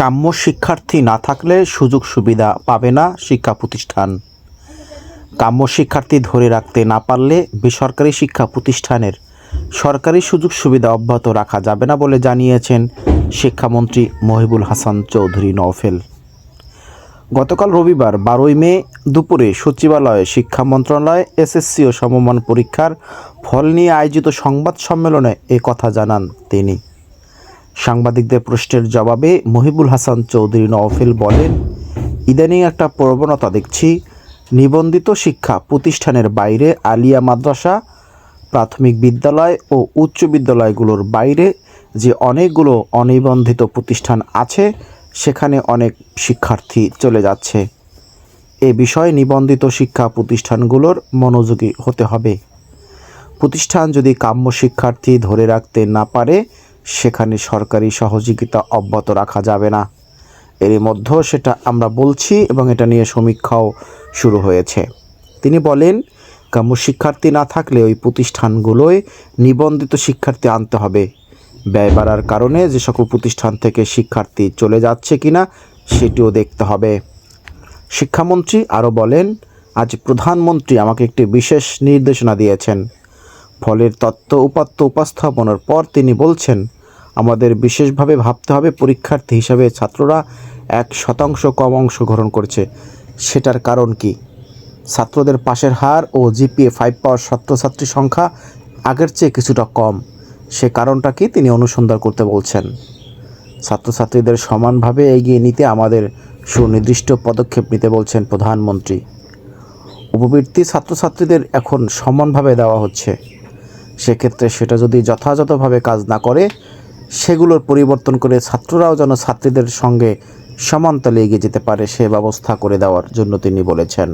কাম্য শিক্ষার্থী না থাকলে সুযোগ সুবিধা পাবে না শিক্ষা প্রতিষ্ঠান। কাম্য শিক্ষার্থী ধরে রাখতে না পারলে বেসরকারি শিক্ষা প্রতিষ্ঠানের সরকারি সুযোগ সুবিধা অব্যাহত রাখা যাবে না বলে জানিয়েছেন শিক্ষামন্ত্রী মহিবুল হাসান চৌধুরী নওফেল। গতকাল রবিবার বারোই মে দুপুরে সচিবালয়ে শিক্ষা মন্ত্রণালয়, এসএসসি ও সমমান পরীক্ষার ফল নিয়ে আয়োজিত সংবাদ সম্মেলনে এ কথা জানান তিনি। সাংবাদিকদের প্রশ্নের জবাবে মহিবুল হাসান চৌধুরী নওফেল বলেন, ইদানিং একটা প্রবণতা দেখছি, নিবন্ধিত শিক্ষা প্রতিষ্ঠানের বাইরে আলিয়া মাদ্রাসা, প্রাথমিক বিদ্যালয় ও উচ্চ বিদ্যালয়গুলোর বাইরে যে অনেকগুলো অনিবন্ধিত প্রতিষ্ঠান আছে, সেখানে অনেক শিক্ষার্থী চলে যাচ্ছে। এ বিষয়ে নিবন্ধিত শিক্ষা প্রতিষ্ঠানগুলোর মনোযোগী হতে হবে। প্রতিষ্ঠান যদি কাম্য শিক্ষার্থী ধরে রাখতে না পারে সেখানে সরকারি সহযোগিতা অব্যাহত রাখা যাবে না। এর মধ্যেও সেটা আমরা বলছি এবং এটা নিয়ে সমীক্ষাও শুরু হয়েছে। তিনি বলেন কাম্য শিক্ষার্থী না থাকলে ওই প্রতিষ্ঠানগুলোয় নিবন্ধিত শিক্ষার্থী আনতে হবে। ব্যয় বাড়ার কারণে যে সকল প্রতিষ্ঠান থেকে শিক্ষার্থী চলে যাচ্ছে কিনা সেটিও দেখতে হবে। শিক্ষামন্ত্রী আরও বলেন, আজ প্রধানমন্ত্রী আমাকে একটি বিশেষ নির্দেশনা দিয়েছেন। ফলের তত্ত্ব উপাত্ত উপস্থাপনের পর তিনি বলছেন আমাদের বিশেষভাবে ভাবতে হবে পরীক্ষার্থী হিসাবে ছাত্ররা এক শতাংশ কম অংশগ্রহণ করছে। সেটার কারণ কি? ছাত্রদের পাশের হার ও জিপিএ ফাইভ পাওয়ার ছাত্রছাত্রীর সংখ্যা আগের চেয়ে কিছুটা কম। সে কারণটা কি তিনি অনুসন্ধান করতে বলছেন। ছাত্রছাত্রীদের সমানভাবে এগিয়ে নিতে আমাদের সুনির্দিষ্ট পদক্ষেপ নিতে বলছেন প্রধানমন্ত্রী। উপবৃত্তি ছাত্রছাত্রীদের এখন সমানভাবে দেওয়া হচ্ছে। সেক্ষেত্রে সেটা যদি যথাযথভাবে কাজ না করে সেগুলোর পরিবর্তন করে ছাত্ররাও যেন ছাত্রীদের সঙ্গে সমান্তলে এগিয়ে যেতে পারে সে ব্যবস্থা করে দেওয়ার জন্য তিনি বলেছেন।